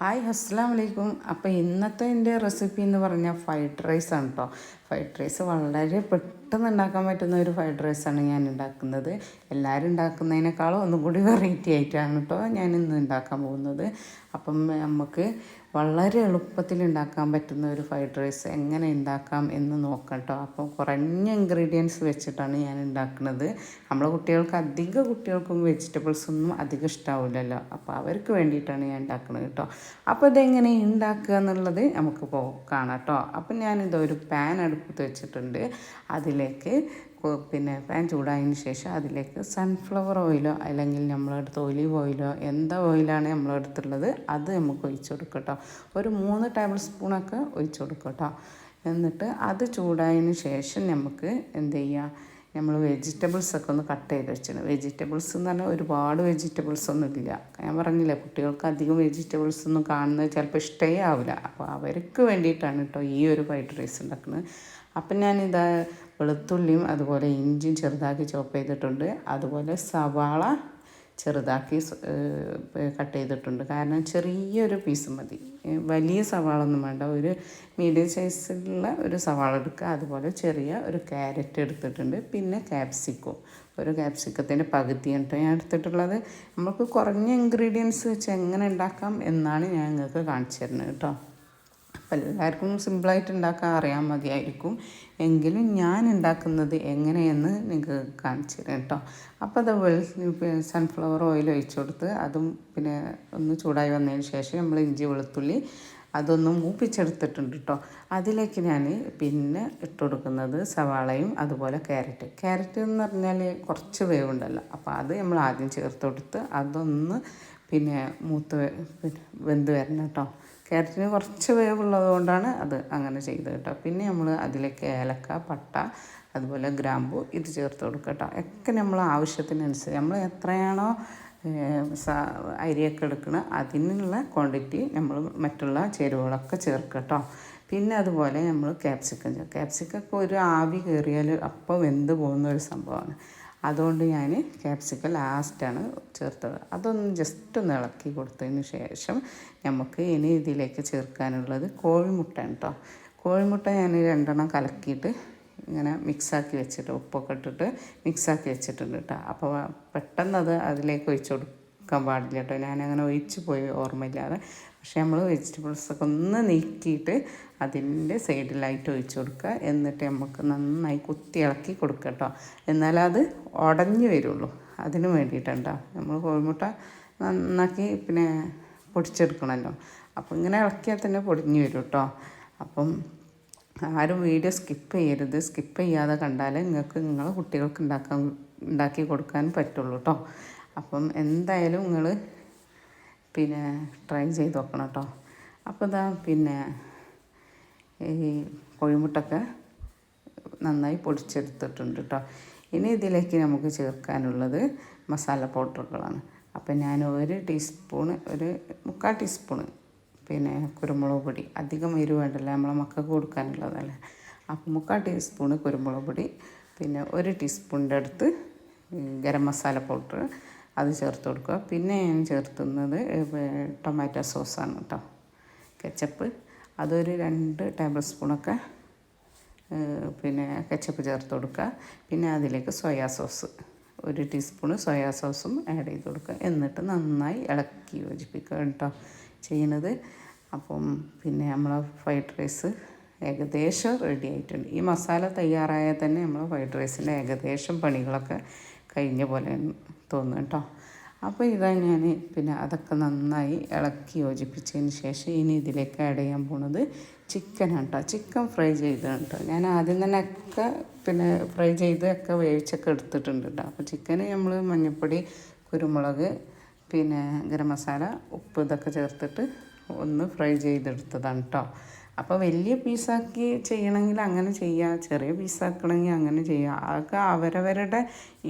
Hi അസ്സാം വലൈക്കും അപ്പോൾ ഇന്നത്തെ എന്റെ റെസിപ്പി എന്ന് പറഞ്ഞാൽ ഫ്രൈഡ് റൈസ് ആണ് കേട്ടോ ഫ്രൈഡ് റൈസ് വളരെ പെട്ടെന്ന് ഉണ്ടാക്കാൻ പറ്റുന്ന ഒരു ഫ്രൈഡ് റൈസാണ് ഞാൻ ഉണ്ടാക്കുന്നത്. എല്ലാവരും ഉണ്ടാക്കുന്നതിനേക്കാളും ഒന്നും കൂടി വെറൈറ്റി ആയിട്ടാണ് കേട്ടോ ഞാൻ ഇന്ന് ഉണ്ടാക്കാൻ പോകുന്നത്. അപ്പം നമുക്ക് വളരെ എളുപ്പത്തിൽ ഉണ്ടാക്കാൻ പറ്റുന്ന ഒരു ഫ്രൈഡ് റൈസ് എങ്ങനെ ഉണ്ടാക്കാം എന്ന് നോക്കട്ടോ കേട്ടോ അപ്പോൾ കുറഞ്ഞ ഇൻഗ്രീഡിയൻസ് വെച്ചിട്ടാണ് ഞാൻ ഉണ്ടാക്കുന്നത്. നമ്മളെ കുട്ടികൾക്ക് അധിക കുട്ടികൾക്കും വെജിറ്റബിൾസ് ഒന്നും അധികം ഇഷ്ടാവില്ലല്ലോ. അപ്പോൾ അവർക്ക് വേണ്ടിയിട്ടാണ് ഞാൻ ഉണ്ടാക്കുന്നത് കേട്ടോ അപ്പോൾ ഇതെങ്ങനെ ഉണ്ടാക്കുക എന്നുള്ളത് നമുക്ക് കാണാം കേട്ടോ അപ്പം ഞാനിതൊരു പാൻ അടുപ്പത്ത് വെച്ചിട്ടുണ്ട്. അതിലേക്ക് പിന്നെ പാൻ ചൂടായതിന് ശേഷം അതിലേക്ക് സൺഫ്ലവർ ഓയിലോ അല്ലെങ്കിൽ നമ്മളെടുത്ത് ഒലിവ് ഓയിലോ എന്താ ഓയിലാണ് നമ്മളെടുത്തുള്ളത് അത് നമുക്ക് ഒഴിച്ചു കൊടുക്കട്ടോ കേട്ടോ ഒരു മൂന്ന് ടേബിൾ സ്പൂണൊക്കെ ഒഴിച്ചു കൊടുക്കട്ടോ കേട്ടോ എന്നിട്ട് അത് ചൂടായതിന് ശേഷം നമുക്ക് എന്ത് ചെയ്യുക നമ്മൾ വെജിറ്റബിൾസ് ഒക്കെ ഒന്ന് കട്ട് ചെയ്ത് വെച്ചിട്ടുണ്ട്. വെജിറ്റബിൾസ് എന്ന് പറഞ്ഞാൽ ഒരുപാട് വെജിറ്റബിൾസ് ഒന്നും ഇല്ല. ഞാൻ പറഞ്ഞില്ല കുട്ടികൾക്ക് അധികം വെജിറ്റബിൾസ് ഒന്നും കാണുന്നത് ചിലപ്പോൾ ഇഷ്ടേ ആവില്ല. അപ്പോൾ അവർക്ക് വേണ്ടിയിട്ടാണ് കേട്ടോ ഈ ഒരു ഫ്രൈഡ് റൈസ് ഉണ്ടാക്കുന്നത്. അപ്പം ഞാനിതാ വെളുത്തുള്ളിയും അതുപോലെ ഇഞ്ചിയും ചെറുതാക്കി ചോപ്പ് ചെയ്തിട്ടുണ്ട്. അതുപോലെ സവാള ചെറുതാക്കി കട്ട് ചെയ്തിട്ടുണ്ട്. കാരണം ചെറിയൊരു പീസ് മതി. വലിയ സവാള ഒന്നും വേണ്ട. ഒരു മീഡിയം സൈസിലുള്ള ഒരു സവാള എടുക്കുക. അതുപോലെ ചെറിയ ഒരു ക്യാരറ്റ് എടുത്തിട്ടുണ്ട്. പിന്നെ ക്യാപ്സിക്കോ ഒരു ക്യാപ്സിക്കത്തിന്റെ പകുതി കേട്ടോ ഞാൻ എടുത്തിട്ടുള്ളത്. നമുക്ക് കുറഞ്ഞ ഇൻഗ്രീഡിയൻസ് വെച്ച് എങ്ങനെ ഉണ്ടാക്കാം എന്നാണ് ഞാൻ നിങ്ങൾക്ക് കാണിച്ചു തരുന്നത് കേട്ടോ. അപ്പം എല്ലാവർക്കും സിമ്പിളായിട്ട് ഉണ്ടാക്കാൻ അറിയാൻ മതിയായിരിക്കും. എങ്കിലും ഞാൻ ഉണ്ടാക്കുന്നത് എങ്ങനെയെന്ന് നിങ്ങൾക്ക് കാണിച്ചു തരാം കേട്ടോ. അപ്പോൾ അത് സൺഫ്ലവർ ഓയിൽ ഒഴിച്ചു കൊടുത്ത് അതും പിന്നെ ഒന്ന് ചൂടായി വന്നതിന് ശേഷം നമ്മൾ ഇഞ്ചി വെളുത്തുള്ളി അതൊന്നും മൂപ്പിച്ചെടുത്തിട്ടുണ്ട് കേട്ടോ. അതിലേക്ക് ഞാൻ പിന്നെ ഇട്ട് കൊടുക്കുന്നത് സവാളയും അതുപോലെ ക്യാരറ്റ്. ക്യാരറ്റ് എന്ന് പറഞ്ഞാൽ കുറച്ച് വേവുണ്ടല്ലോ. അപ്പോൾ അത് നമ്മൾ ആദ്യം ചേർത്ത് കൊടുത്ത് അതൊന്ന് പിന്നെ മൂത്ത് വെന്ത് വരണം കേട്ടോ. ക്യാരറ്റിന് കുറച്ച് വേവുള്ളത് കൊണ്ടാണ് അത് അങ്ങനെ ചെയ്തത് കേട്ടോ. പിന്നെ നമ്മൾ അതിലേക്ക് ഏലക്ക പട്ട അതുപോലെ ഗ്രാമ്പു ഇത് ചേർത്ത് കൊടുക്കുക കേട്ടോ. ഒക്കെ നമ്മൾ ആവശ്യത്തിനനുസരിച്ച് നമ്മൾ എത്രയാണോ അരിയൊക്കെ എടുക്കണം അതിനുള്ള ക്വാണ്ടിറ്റി നമ്മൾ മറ്റുള്ള ചേരുവകളൊക്കെ ചേർക്കുക കേട്ടോ. പിന്നെ അതുപോലെ നമ്മൾ ക്യാപ്സിക്കം ക്യാപ്സിക്കൊക്കെ ഒരു ആവി കയറിയാൽ അപ്പം വെന്ത് പോകുന്ന ഒരു സംഭവമാണ്. അതുകൊണ്ട് ഞാൻ ക്യാപ്സിക്കം ലാസ്റ്റാണ് ചേർത്തത്. അതൊന്ന് ജസ്റ്റ് ഒന്ന് ഇളക്കി കൊടുത്തതിന് ശേഷം നമുക്ക് ഇനി ഇതിലേക്ക് ചേർക്കാനുള്ളത് കോഴിമുട്ടയാണ് കേട്ടോ കോഴിമുട്ട ഞാൻ രണ്ടെണ്ണം കലക്കിയിട്ട് ഇങ്ങനെ മിക്സാക്കി വെച്ചിട്ട് ഉപ്പൊക്കെ ഇട്ടിട്ട് മിക്സാക്കി വെച്ചിട്ടുണ്ട് കേട്ടോ അപ്പോൾ പെട്ടെന്ന് അത് അതിലേക്ക് ഒഴിച്ചു കൊടുക്കാൻ പാടില്ല കേട്ടോ. ഞാനങ്ങനെ ഒഴിച്ച് പോയി ഓർമ്മയില്ലാതെ. പക്ഷേ നമ്മൾ വെജിറ്റബിൾസൊക്കെ ഒന്ന് നീക്കിയിട്ട് അതിന്റെ സൈഡിലായിട്ട് ഒഴിച്ചു കൊടുക്കുക. എന്നിട്ട് നമുക്ക് നന്നായി കുത്തി ഇളക്കി കൊടുക്കുക കേട്ടോ. എന്നാലത് ഉടഞ്ഞു വരുള്ളൂ. അതിന് വേണ്ടിയിട്ടുണ്ടോ നമ്മൾ കോഴിമുട്ട നന്നാക്കി പിന്നെ പൊടിച്ചെടുക്കണമല്ലോ. അപ്പോൾ ഇങ്ങനെ ഇളക്കിയാൽ തന്നെ പൊടിഞ്ഞു വരും കേട്ടോ. അപ്പം ആരും വീഡിയോ സ്കിപ്പ് ചെയ്യരുത്. സ്കിപ്പ് ചെയ്യാതെ കണ്ടാൽ നിങ്ങൾക്ക് നിങ്ങളെ കുട്ടികൾക്ക് ഉണ്ടാക്കാൻ ഉണ്ടാക്കി കൊടുക്കാൻ പറ്റുള്ളൂ കേട്ടോ. അപ്പം എന്തായാലും നിങ്ങൾ പിന്നെ ട്രൈ ചെയ്ത് നോക്കണം കേട്ടോ അപ്പോൾ ഇതാ പിന്നെ ഈ കോഴിമുട്ടൊക്കെ നന്നായി പൊടിച്ചെടുത്തിട്ടുണ്ട് കേട്ടോ ഇനി ഇതിലേക്ക് നമുക്ക് ചേർക്കാനുള്ളത് മസാല പൗഡറുകളാണ്. അപ്പം ഞാൻ ഒരു ടീസ്പൂണ് ഒരു മുക്കാൽ ടീസ്പൂണ് പിന്നെ കുരുമുളക് പൊടി. അധികം എരിവ് വേണ്ടല്ലോ നമ്മളെ മക്കൾക്ക് കൊടുക്കാനുള്ളതല്ലേ. അപ്പം മുക്കാൽ ടീസ്പൂണ് കുരുമുളക് പൊടി പിന്നെ ഒരു ടീസ്പൂണിന്റെ അടുത്ത് ഗരം മസാല പൗഡർ അത് ചേർത്ത് കൊടുക്കുക. പിന്നെ ഞാൻ ചേർത്തുന്നത് ടൊമാറ്റോ സോസാണ് കേട്ടോ. കെച്ചപ്പ്. അതൊരു രണ്ട് ടേബിൾ സ്പൂണൊക്കെ പിന്നെ കെച്ചപ്പ് ചേർത്ത് കൊടുക്കുക. പിന്നെ അതിലേക്ക് സോയാ സോസ്. ഒരു ടീസ്പൂണ് സോയാ സോസും ആഡ് ചെയ്ത് കൊടുക്കുക. എന്നിട്ട് നന്നായി ഇളക്കി യോജിപ്പിക്കുക കേട്ടോ ചെയ്യുന്നത്. അപ്പം പിന്നെ നമ്മൾ ഫ്രൈഡ് റൈസ് ഏകദേശം റെഡി ആയിട്ടുണ്ട്. ഈ മസാല തയ്യാറായാൽ തന്നെ നമ്മൾ ഫ്രൈഡ് റൈസിന്റെ ഏകദേശം പണികളൊക്കെ കഴിഞ്ഞ പോലെ തോന്നും കേട്ടോ. അപ്പോൾ ഇതാ ഞാൻ പിന്നെ അതൊക്കെ നന്നായി ഇളക്കി യോജിപ്പിച്ചതിന് ശേഷം ഇനി ഇതിലേക്ക് ആഡ് ചെയ്യാൻ പോണത് ചിക്കനാണ് കേട്ടോ ചിക്കൻ ഫ്രൈ ചെയ്തതാണ് കേട്ടോ ഞാൻ ആദ്യം തന്നെ ഒക്കെ പിന്നെ ഫ്രൈ ചെയ്ത് ഒക്കെ വേവിച്ചൊക്കെ എടുത്തിട്ടുണ്ട് കേട്ടോ അപ്പോൾ ചിക്കന് നമ്മൾ മഞ്ഞൾപ്പൊടി കുരുമുളക് പിന്നെ ഗരം മസാല ഉപ്പ് ഇതൊക്കെ ചേർത്തിട്ട് ഒന്ന് ഫ്രൈ ചെയ്തെടുത്തതാണ് കേട്ടോ അപ്പോൾ വലിയ പീസാക്കി ചെയ്യണമെങ്കിൽ അങ്ങനെ ചെയ്യുക ചെറിയ പീസാക്കണമെങ്കിൽ അങ്ങനെ ചെയ്യുക അതൊക്കെ അവരവരുടെ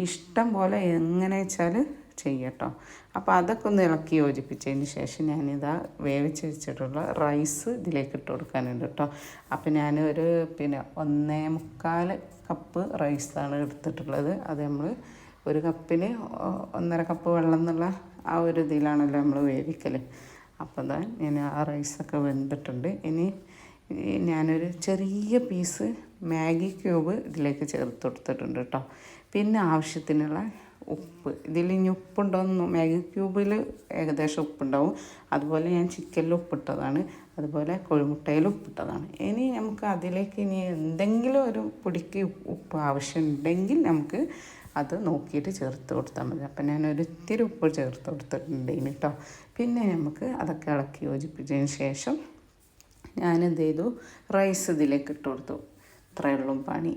ഇഷ്ടം പോലെ എങ്ങനെ വെച്ചാൽ ചെയ്യട്ടോ. അപ്പോൾ അതൊക്കെ ഒന്ന് ഇളക്കി യോജിപ്പിച്ചതിന് ശേഷം ഞാനിതാ വേവിച്ച് വെച്ചിട്ടുള്ള റൈസ് ഇതിലേക്ക് ഇട്ട് കൊടുക്കാനുണ്ട് കേട്ടോ. അപ്പോൾ ഞാൻ ഒരു പിന്നെ ഒന്നേ മുക്കാൽ കപ്പ് റൈസാണ് എടുത്തിട്ടുള്ളത്. അത് നമ്മൾ ഒരു കപ്പിന് ഒന്നര കപ്പ് വെള്ളം എന്നുള്ള ആ ഒരു ഇതിലാണല്ലോ നമ്മൾ വേവിക്കൽ അപ്പോൾ ഞാൻ ആ റൈസൊക്കെ വെന്തിട്ടുണ്ട്. ഇനി ഞാനൊരു ചെറിയ പീസ് മാഗി ക്യൂബ് ഇതിലേക്ക് ചേർത്ത് കൊടുത്തിട്ടുണ്ട് കേട്ടോ. പിന്നെ ആവശ്യത്തിനുള്ള ഉപ്പ്. ഇതിൽ ഇനി ഉപ്പുണ്ടോയെന്ന് മാഗി ക്യൂബിൽ ഏകദേശം ഉപ്പുണ്ടാവും. അതുപോലെ ഞാൻ ചിക്കനിൽ ഉപ്പിട്ടതാണ്. അതുപോലെ കോഴിമുട്ടയിൽ ഉപ്പിട്ടതാണ്. ഇനി നമുക്ക് അതിലേക്ക് ഇനി എന്തെങ്കിലും ഒരു പൊടിക്ക് ഉപ്പ് ആവശ്യമുണ്ടെങ്കിൽ നമുക്ക് അത് നോക്കിയിട്ട് ചേർത്ത് കൊടുത്താൽ മതി. അപ്പം ഞാൻ ഇത്തിരി ഉപ്പ് ചേർത്ത് കൊടുത്തിട്ടുണ്ട് കേട്ടോ. പിന്നെ നമുക്ക് അതൊക്കെ ഇളക്കി യോജിപ്പിച്ചതിന് ശേഷം ഞാൻ എന്ത് ചെയ്തു റൈസ് ഇതിലേക്ക് ഇട്ട് കൊടുത്തു ഇത്രയേ ഉള്ളൂ പണി.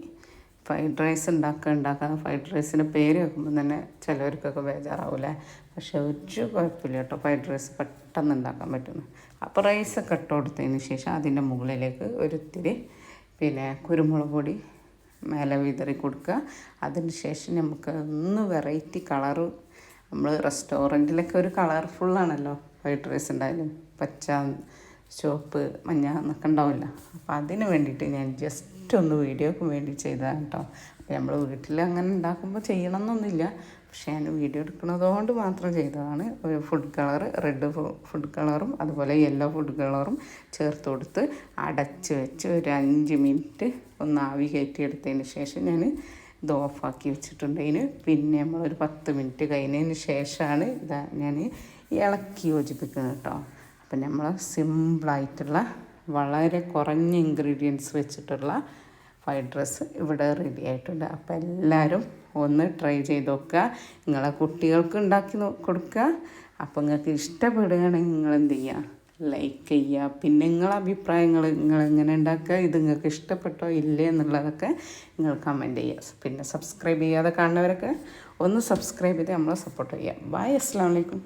ഫ്രൈഡ് റൈസ് ഉണ്ടാക്കുക ഉണ്ടാക്കുക ഫ്രൈഡ് റൈസിന്റെ പേര് വെക്കുമ്പോൾ തന്നെ ചിലവർക്കൊക്കെ ബേജാറാവില്ലേ? പക്ഷെ ഒരു കുഴപ്പമില്ല കേട്ടോ. ഫ്രൈഡ് റൈസ് പെട്ടെന്ന് ഉണ്ടാക്കാൻ പറ്റുന്നു. അപ്പോൾ റൈസൊക്കെ ഇട്ട് കൊടുത്തതിന് ശേഷം അതിന്റെ മുകളിലേക്ക് ഒരിത്തിരി പിന്നെ കുരുമുളക് പൊടി മേലെ വിതറി കൊടുക്കുക. അതിന് ശേഷം നമുക്ക് ഒന്ന് വെറൈറ്റി കളറ് നമ്മൾ റെസ്റ്റോറന്റിലൊക്കെ ഒരു കളർഫുള്ളാണല്ലോ ഫ്രൈഡ് റൈസ് ഉണ്ടായാലും. പച്ച ചുവപ്പ് മഞ്ഞ എന്നൊക്കെ ഉണ്ടാവില്ല. അപ്പോൾ അതിന് വേണ്ടിയിട്ട് ഞാൻ ജസ്റ്റ് ഒന്ന് വീഡിയോക്ക് വേണ്ടി ചെയ്തതാണ് കേട്ടോ നമ്മൾ വീട്ടിൽ അങ്ങനെ ഉണ്ടാക്കുമ്പോൾ ചെയ്യണമെന്നൊന്നുമില്ല പക്ഷേ ഞാൻ വീഡിയോ എടുക്കുന്നതുകൊണ്ട് മാത്രം ചെയ്തതാണ്. ഒരു ഫുഡ് കളർ റെഡ് ഫുഡ് കളറും അതുപോലെ യെല്ലോ ഫുഡ് കളറും ചേർത്ത് കൊടുത്ത് അടച്ച് വെച്ച് ഒരു അഞ്ച് മിനിറ്റ് ഒന്ന് ആവി കയറ്റിയെടുത്തതിന് ശേഷം ഞാൻ ഇത് ഓഫാക്കി വെച്ചിട്ടുണ്ട്. അതിന് പിന്നെ നമ്മളൊരു പത്ത് മിനിറ്റ് കഴിഞ്ഞതിന് ശേഷമാണ് ഇതാ ഞാൻ ഇളക്കി യോജിപ്പിക്കുന്നത് കേട്ടോ അപ്പം നമ്മൾ സിമ്പിളായിട്ടുള്ള വളരെ കുറഞ്ഞ ഇൻഗ്രീഡിയൻസ് വെച്ചിട്ടുള്ള ഫ്രൈഡ് റൈസ് ഇവിടെ റെഡി ആയിട്ടുണ്ട്. അപ്പോൾ എല്ലാവരും ഒന്ന് ട്രൈ ചെയ്ത് നോക്കുക. നിങ്ങളെ കുട്ടികൾക്ക് ഉണ്ടാക്കി കൊടുക്കുക. അപ്പോൾ നിങ്ങൾക്ക് ഇഷ്ടപ്പെടുകയാണെങ്കിൽ നിങ്ങൾ എന്ത് ചെയ്യുക? ലൈക്ക് ചെയ്യുക. പിന്നെ നിങ്ങളെ അഭിപ്രായങ്ങൾ നിങ്ങൾ എങ്ങനെ ഉണ്ടാക്കുക? ഇത് നിങ്ങൾക്ക് ഇഷ്ടപ്പെട്ടോ ഇല്ലേ എന്നുള്ളതൊക്കെ നിങ്ങൾ കമന്റ് ചെയ്യുക. പിന്നെ സബ്സ്ക്രൈബ് ചെയ്യാതെ കാണുന്നവരൊക്കെ ഒന്ന് സബ്സ്ക്രൈബ് ചെയ്ത് നമ്മളെ സപ്പോർട്ട് ചെയ്യുക. ബൈ അസ്സാം വലൈക്കും